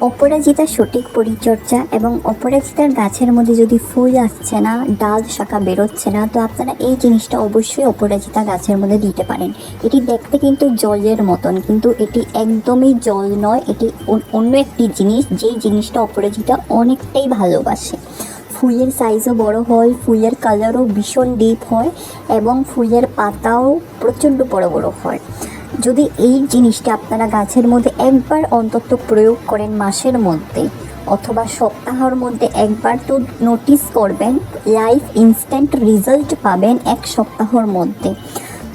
অপরাজিতা সঠিক পরিচর্যা এবং অপরাজিতার গাছের মধ্যে যদি ফুল আসছে না, ডাল শাখা বেরোচ্ছে না, তো আপনারা এই জিনিসটা অবশ্যই অপরাজিতা গাছের মধ্যে দিতে পারেন। এটি দেখতে কিন্তু জলের মতন, কিন্তু এটি একদমই জল নয়, এটি অন্য একটি জিনিস, যেই জিনিসটা অপরাজিতা অনেকটাই ভালোবাসে। ফুলের সাইজও বড় হয়, ফুলের কালারও ভীষণ ডিপ হয় এবং ফুলের পাতাও প্রচণ্ড বড় বড় হয়। যদি এই জিনিসটা আপনারা গাছের মধ্যে একবার অন্তত প্রয়োগ করেন মাসের মধ্যে, অথবা সপ্তাহের মধ্যে একবার তো নোটিস করবেন লাইফ ইনস্ট্যান্ট রেজাল্ট পাবেন এক সপ্তাহের মধ্যে।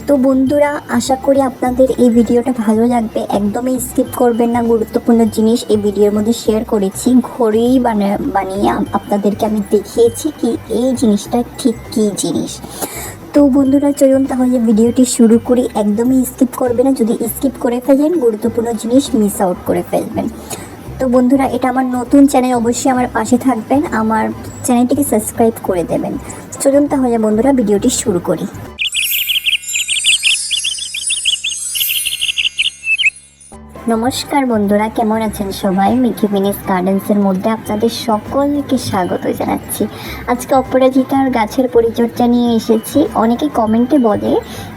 তো বন্ধুরা, আশা করি আপনাদের এই ভিডিওটা ভালো লাগবে। একদমই স্কিপ করবেন না, গুরুত্বপূর্ণ জিনিস এই ভিডিওর মধ্যে শেয়ার করেছি। ঘরেই বানা- বানিয়ে আপনাদেরকে আমি দেখিয়েছি কি এই জিনিসটা ঠিক কী জিনিস। তো বন্ধুরা, চলুন তাহলে ভিডিওটি শুরু করি। একদমই স্কিপ করবে না, যদি স্কিপ করে ফেলেন, গুরুত্বপূর্ণ জিনিস মিস আউট করে ফেলবেন। তো বন্ধুরা, এটা আমার নতুন চ্যানেল অবশ্যই আমার পাশে থাকবেন, আমার চ্যানেলটিকে সাবস্ক্রাইব করে দেবেন। চলুন তাহলে বন্ধুরা, ভিডিওটি শুরু করি। নমস্কার বন্ধুরা, কেমন আছেন সবাই? মিকি মিনিস গার্ডেন্সের মধ্যে আপনাদের সকলকে স্বাগত জানাচ্ছি। আজকে অপরাজিতার গাছের পরিচর্যা নিয়ে এসেছি। অনেকে কমেন্টে বলে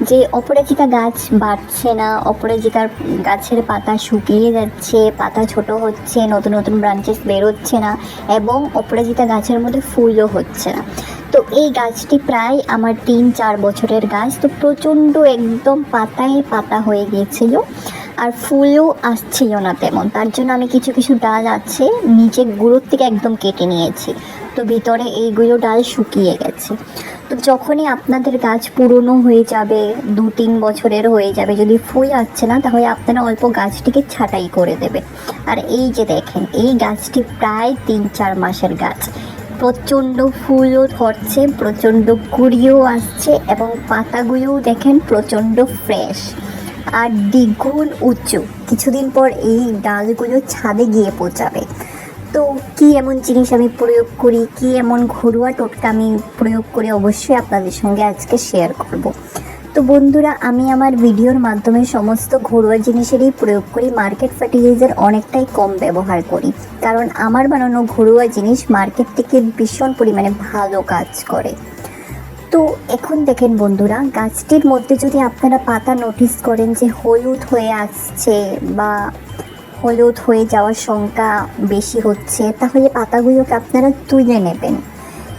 যে, অপরাজিতা গাছ বাড়ছে না, অপরাজিতার গাছের পাতা শুকিয়ে যাচ্ছে, পাতা ছোট হচ্ছে, নতুন নতুন ব্রাঞ্চেস বেরোচ্ছে না, এবং অপরাজিতা গাছের মধ্যে ফুলও হচ্ছে না। তো এই গাছটি প্রায় আমার তিন চার বছরের গাছ, তো প্রচণ্ড একদম পাতায় পাতা হয়ে গিয়েছিল। আর ফুলও আসছিল না তেমন। তার জন্য আমি কিছু কিছু ডাল আছে নিচে গুঁড়োর থেকে একদম কেটে নিয়েছি। তো ভিতরে এইগুলো ডাল শুকিয়ে গেছে। তো যখনই আপনাদের গাছ পুরনো হয়ে যাবে দু তিন বছরের হয়ে যাবে, যদি ফুল আসছে না, তাহলে আপনারা অল্প গাছটিকে ছাঁটাই করে দেবে। আর এই যে দেখেন, এই গাছটি প্রায় তিন চার মাসের গাছ। প্রচণ্ড ফুলও ধরছে, প্রচণ্ড কুড়িও আসছে এবং পাতাগুলোও দেখেন প্রচণ্ড ফ্রেশ। আর দ্বিগুণ উঁচু কিছুদিন পর এই ডালগুলো ছাদে গিয়ে পৌঁছাবে। তো কি এমন জিনিস আমি প্রয়োগ করি, কি এমন ঘরোয়া টোটকা আমি প্রয়োগ করে অবশ্যই আপনাদের সঙ্গে আজকে শেয়ার করব। তো বন্ধুরা, আমি আমার ভিডিওর মাধ্যমে সমস্ত ঘরোয়া জিনিসেরই প্রয়োগ করি। মার্কেট ফার্টিলাইজার অনেকটাই কম ব্যবহার করি। কারণ আমার বানানো ঘরোয়া জিনিস মার্কেট থেকে ভীষণ পরিমাণে ভালো কাজ করে। তো এখন দেখেন বন্ধুরা, গাছটির মধ্যে যদি আপনারা পাতা নোটিস করেন যে হলুদ হয়ে আসছে বা হলুদ হয়ে যাওয়ার সংখ্যা বেশি হচ্ছে, তাহলে পাতাগুলোকে আপনারা তুলে নেবেন।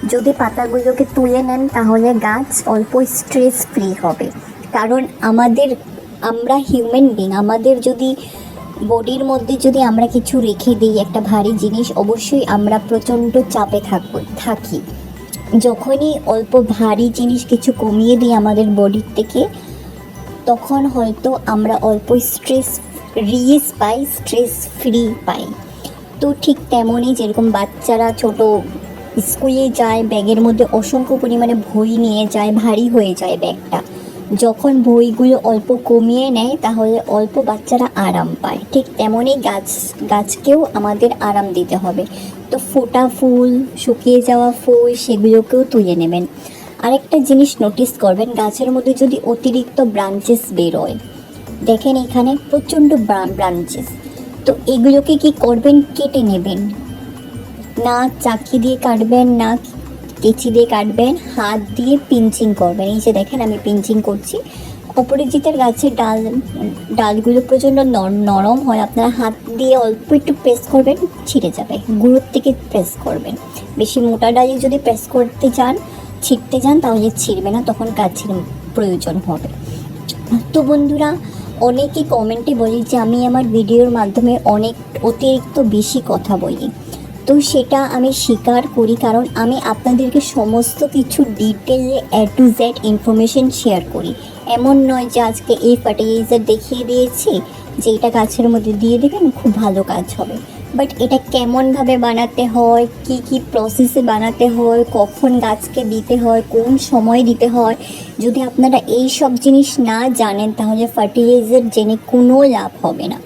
যদি পাতাগুলোকে তুলে নেন, তাহলে গাছ অল্প স্ট্রেস ফ্রি হবে। কারণ আমাদের, আমরা হিউম্যান বিং আমাদের যদি বডির মধ্যে যদি আমরা কিছু রেখে দিই একটা ভারী জিনিস, অবশ্যই আমরা প্রচণ্ড চাপে থাকব থাকি। যখনই অল্প ভারী জিনিস কিছু কমিয়ে দিই আমাদের বডির থেকে, তখন হয়তো আমরা অল্প স্ট্রেস রিলিজ পাই স্ট্রেস ফ্রি পাই। তো ঠিক তেমনই যেরকম বাচ্চারা ছোট স্কুলে যায়, ব্যাগের মধ্যে অসংখ্য পরিমাণে বই নিয়ে যায়, ভারী হয়ে যায় ব্যাগটা। যখন বইগুলো অল্প কমিয়ে নেয়, তাহলে অল্প বাচ্চারা আরাম পায়। ঠিক তেমনই গাছ, গাছকেও আমাদের আরাম দিতে হবে। তো ফোটা ফুল, শুকিয়ে যাওয়া ফুল, সেগুলোকেও তুলে নেবেন। আরেকটা জিনিস নোটিস করবেন, গাছের মধ্যে যদি অতিরিক্ত ব্রাঞ্চেস বেরোয়, দেখেন এখানে প্রচণ্ড ব্রাঞ্চেস তো এগুলোকে কি করবেন? কেটে নেবেন। না চাকি দিয়ে কাটবেন, না কেচি দিয়ে কাটবেন, হাত দিয়ে পিঞ্চিং করবেন। এই যে দেখেন আমি পিঞ্চিং করছি। অপরাজিতার গাছের ডাল, ডালগুলো প্রচণ্ড নর- নরম হয়। আপনারা হাত দিয়ে অল্প একটু প্রেস করবেন, ছিঁড়ে যাবে। গুঁড়োর থেকে প্রেস করবেন। বেশি মোটা ডালে যদি প্রেস করতে চান, ছিঁড়তে যান তাহলে ছিঁড়বে না। তখন গাছের প্রয়োজন হবে। তো বন্ধুরা, অনেকে কমেন্টে বলি যে, আমি আমার ভিডিওর মাধ্যমে অনেক অতিরিক্ত বেশি কথা বলি। তো সেটা আমি স্বীকার করি, কারণ আমি আপনাদেরকে সমস্ত কিছু ডিটেলে A to Z information share করি। এমন নয় যে আজকে এই ফার্টিলাইজার দেখিয়ে দিয়েছি, যে এটা গাছের মধ্যে দিয়ে দেবেন, খুব ভালো কাজ হবে। বাট এটা কেমনভাবে বানাতে হয়, কি কি প্রসেসে বানাতে হয়, কখন গাছকে দিতে হয়, কোন সময় দিতে হয়, যদি আপনারা এই সব জিনিস না জানেন, তাহলে ফার্টিলাইজার জেনে কোনো লাভ হবে না।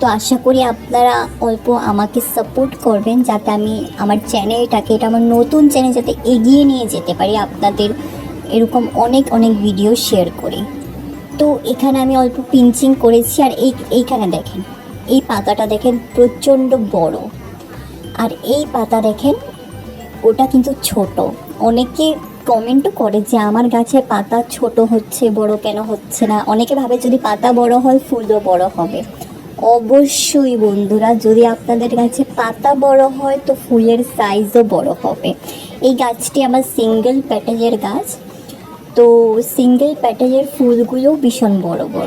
তো আশা করি আপনারা অল্প আমাকে সাপোর্ট করবেন, যাতে আমি আমার চ্যানেলটাকে এটা আমার নতুন চ্যানেল যাতে এগিয়ে নিয়ে যেতে পারি আপনাদের এরকম অনেক অনেক ভিডিও শেয়ার করি। তো এখানে আমি অল্প পিঞ্চিং করেছি আর এই, এইখানে দেখেন, এই পাতাটা দেখেন প্রচণ্ড বড়। আর এই পাতা দেখেন, ওটা কিন্তু ছোট। অনেকে কমেন্টও করে যে আমার গাছে পাতা ছোট হচ্ছে, বড় কেন হচ্ছে না? অনেকে ভাবে যদি পাতা বড় হয়, ফুলও বড় হবে। অবশ্যই বন্ধুরা, যদি আপনাদের গাছে পাতা বড় হয়, তো ফুলের সাইজও বড় হবে। এই গাছটি আমার সিঙ্গেল প্যাটেজের গাছ। তো সিঙ্গেল প্যাটেজের ফুলগুলো ভীষণ বড় বড়।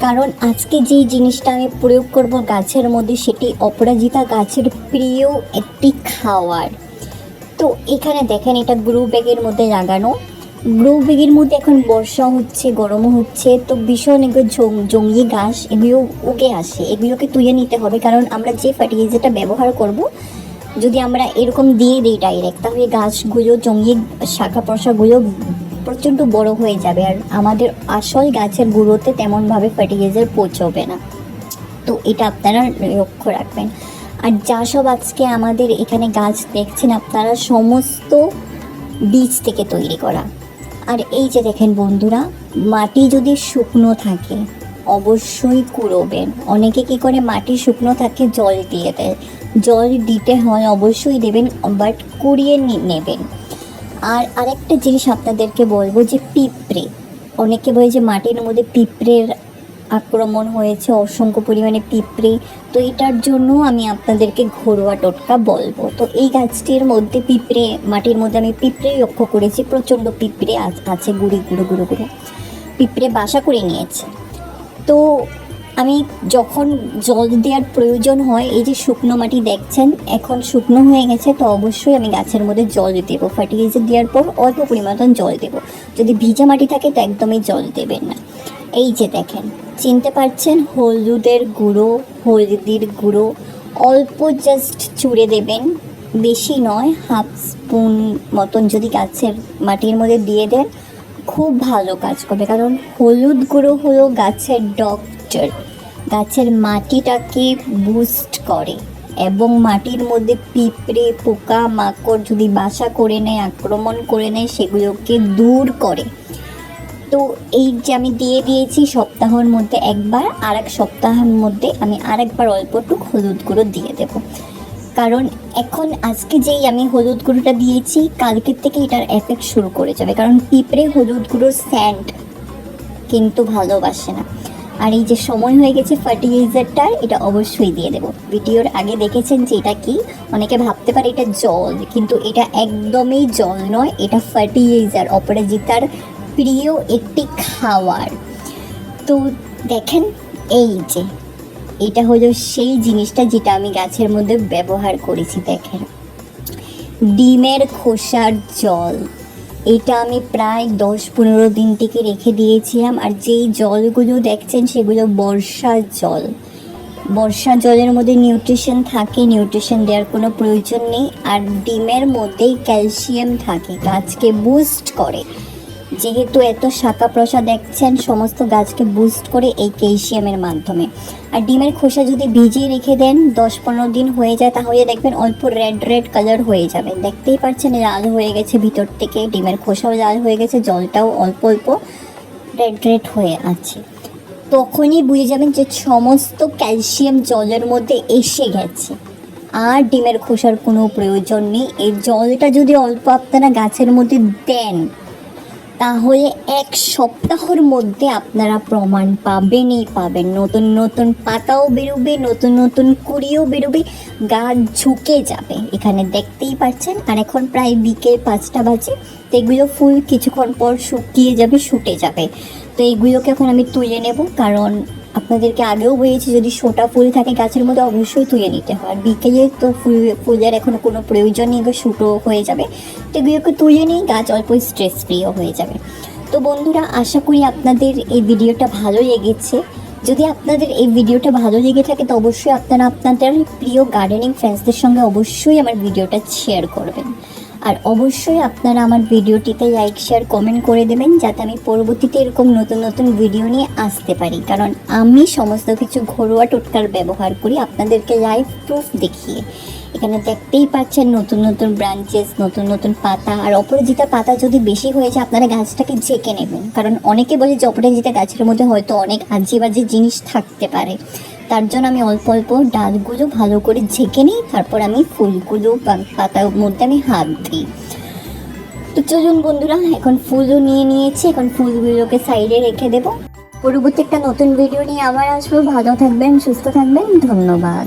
কারণ আজকে যেই জিনিসটা আমি প্রয়োগ করব গাছের মধ্যে সেটি অপরাজিতা গাছের প্রিয় একটি খাওয়ার। তো এখানে দেখেন এটা গ্রো ব্যাগের মধ্যে লাগানো। গ্রো ব্যাগের মধ্যে এখন বর্ষা হচ্ছে, গরমও হচ্ছে, তো ভীষণ এগুলো জং- জঙ্গলি ঘাস এগুলো উগে আসে, এগুলোকে তুলে নিতে হবে। কারণ আমরা যে ফার্টিলাইজারটা ব্যবহার করব, যদি আমরা এরকম দিয়ে দিই ডাইরেক্ট তাহলে গাছগুলো জঙ্গলি শাখা প্রশাগুলো প্রচণ্ড বড় হয়ে যাবে আর আমাদের আসল গাছের গুঁড়োতে তেমনভাবে ফার্টিলাইজার পৌঁছবে না। তো এটা আপনারা লক্ষ্য রাখবেন। আর যা সব আজকে আমাদের এখানে গাছ দেখছেন, আপনারা সমস্ত বীজ থেকে তৈরি করা। আর এই যে দেখেন বন্ধুরা, মাটি যদি শুকনো থাকে, অবশ্যই কুড়োবেন। অনেকে কি করে, মাটি শুকনো থাকে, জল দিয়ে দেয়। জল দিতে হয়, অবশ্যই দেবেন বাট কুড়িয়ে নেবেন। আর আরেকটা জিনিস আপনাদেরকে বলব যে পিঁপড়ে। অনেকে বলে যে মাটির মধ্যে পিঁপড়ের আক্রমণ হয়েছে, অসংখ্য পরিমাণে পিঁপড়ে। তো এটার জন্য আমি আপনাদেরকে ঘরোয়া টোটকা বলব। তো এই গাছটির মধ্যে পিঁপড়ে, মাটির মধ্যে আমি পিঁপড়ে লক্ষ্য করেছি, প্রচণ্ড পিঁপড়ে আছে গুড়ি, গুঁড়ো গুঁড়ো গুঁড়ো। পিঁপড়ে বাসা করে নিয়েছে। তো আমি যখন জল দেওয়ার প্রয়োজন হয়, এই যে শুকনো মাটি দেখছেন, এখন শুকনো হয়ে গেছে, তো অবশ্যই আমি গাছের মধ্যে জল দেবো। ফার্টিলাইজার দেওয়ার পর অল্প পরিমাণ জল দেবো। যদি ভিজা মাটি থাকে, তো একদমই জল দেবেন না। এই যে দেখেন, চিনতে পারছেন? হলুদের গুঁড়ো, হলদির গুঁড়ো, অল্প জাস্ট চুড়ে দেবেন। বেশি নয়, হাফ স্পুন মতন যদি গাছের মাটির মধ্যে দিয়ে দেন, খুব ভালো কাজ করবে। কারণ হলুদ গুঁড়ো হলো গাছের ডক্টর গাছের মাটিটাকে বুস্ট করে এবং মাটির মধ্যে পিঁপড়ে, পোকা, মাকড় যদি বাসা করে নেয়, আক্রমণ করে নেয়, সেগুলোকে দূর করে। তো এই যে আমি দিয়ে দিয়েছি সপ্তাহের মধ্যে একবার আর এক সপ্তাহের মধ্যে আমি আরেকবার অল্পটুক হলুদ গুঁড়ো দিয়ে দেবো। কারণ এখন আজকে যেই আমি হলুদ গুঁড়োটা দিয়েছি, কালকের থেকে এটার এফেক্ট শুরু করে যাবে। কারণ পিঁপড়ে হলুদ গুঁড়োর স্যান্ড কিন্তু ভালোবাসে না। আর এই যে সময় হয়ে গেছে ফার্টিলাইজারটার, এটা অবশ্যই দিয়ে দেবো। ভিডিওর আগে দেখেছেন যে এটা কি? অনেকে ভাবতে পারে এটা জল, কিন্তু এটা একদমই জল নয়, এটা ফার্টিলাইজার, অপরাজিতার প্রিয় একটি খাওয়ার। তো দেখেন, এই যে, এটা হলো সেই জিনিসটা যেটা আমি গাছের মধ্যে ব্যবহার করেছি, দেখেন। ডিমের খোসার জল। এটা আমি প্রায় দশ পনেরো দিন থেকে রেখে দিয়েছিলাম, আর যেই জলগুলো দেখছেন সেগুলো বর্ষার জল। বর্ষা জলের মধ্যে নিউট্রিশন থাকে, নিউট্রিশন দেওয়ার কোনো প্রয়োজন নেই, আর ডিমের মধ্যেই ক্যালসিয়াম থাকে, গাছকে বুস্ট করে। যেহেতু এত শাখা প্রশা দেখছেন, সমস্ত গাছকে বুস্ট করে এই ক্যালসিয়ামের মাধ্যমে। আর ডিমের খোসা যদি ভিজিয়ে রেখে দেন, দশ পনেরো দিন হয়ে যায়, তাহলে দেখবেন অল্প রেড রেড কালার হয়ে যাবে। দেখতেই পাচ্ছেন, লাল হয়ে গেছে ভিতর থেকে, ডিমের খোসাও লাল হয়ে গেছে, জলটাও অল্প অল্প রেড রেড হয়ে আছে। তখনই বুঝে যাবেন যে সমস্ত ক্যালসিয়াম জলের মধ্যে এসে গেছে। আর ডিমের খোসার কোনো প্রয়োজন নেই। এই জলটা যদি অল্প আপনারা গাছের মধ্যে দেন তাহলে এক সপ্তাহের মধ্যে আপনারা প্রমাণ পাবেনই পাবেন। নতুন নতুন পাতাও বেরোবে, নতুন নতুন কুড়িও বেরোবে গাছ ঝুঁকে যাবে। এখানে দেখতেই পাচ্ছেন, আর এখন প্রায় বিকেল পাঁচটা বাজে, তো এগুলো ফুল কিছুক্ষণ পর শুকিয়ে যাবে, শুটে যাবে। তো এইগুলোকে এখন আমি তুলে নেব, কারণ আপনাদেরকে আগেও বলেছি, যদি সোটা ফুল থাকে গাছের মধ্যে অবশ্যই তুলে নিতে হয়। আর বিকেলে তো ফুল, ফুলের এখন কোনো প্রয়োজন নেই শুটো হয়ে যাবে। তো এগুলোকে তুলে নিই, গাছ অল্প স্ট্রেস ফ্রিও হয়ে যাবে। তো বন্ধুরা, আশা করি আপনাদের এই ভিডিওটা ভালো লেগেছে। যদি আপনাদের এই ভিডিওটা ভালো লেগে থাকে, তো অবশ্যই আপনারা আপনাদের প্রিয় গার্ডেনিং ফ্রেন্ডসদের সঙ্গে অবশ্যই আমার ভিডিওটা শেয়ার করবেন। আর অবশ্যই আপনারা আমার ভিডিওটিতে লাইক শেয়ার কমেন্ট করে দেবেন যাতে আমি পরবর্তীতে এরকম নতুন নতুন ভিডিও নিয়ে আসতে পারি। কারণ আমি সমস্ত কিছু ঘরোয়া টোটকার ব্যবহার করি আপনাদেরকে লাইভ প্রুফ দেখিয়ে। এখানে দেখতেই পাচ্ছেন নতুন নতুন ব্রাঞ্চেস নতুন নতুন পাতা, আর অপরাজিতা পাতা যদি বেশি হয়ে যায় আপনারা গাছটাকে ঝেঁকে নেবেন। কারণ অনেকে বলে যে অপরাজিতা গাছের মধ্যে হয়তো অনেক আজে বাজে জিনিস থাকতে পারে। তার জন্য আমি অল্প অল্প ডালগুলো ভালো করে ঝেঁকে নিই, তারপর আমি ফুলগুলো বা পাতার মধ্যে আমি হাত দিই। তো চলুন বন্ধুরা, এখন ফুলও নিয়ে নিয়েছি, এখন ফুলগুলোকে সাইডে রেখে দেবো। পরবর্তী একটা নতুন ভিডিও নিয়ে আবার আসব। ভালো থাকবেন, সুস্থ থাকবেন, ধন্যবাদ।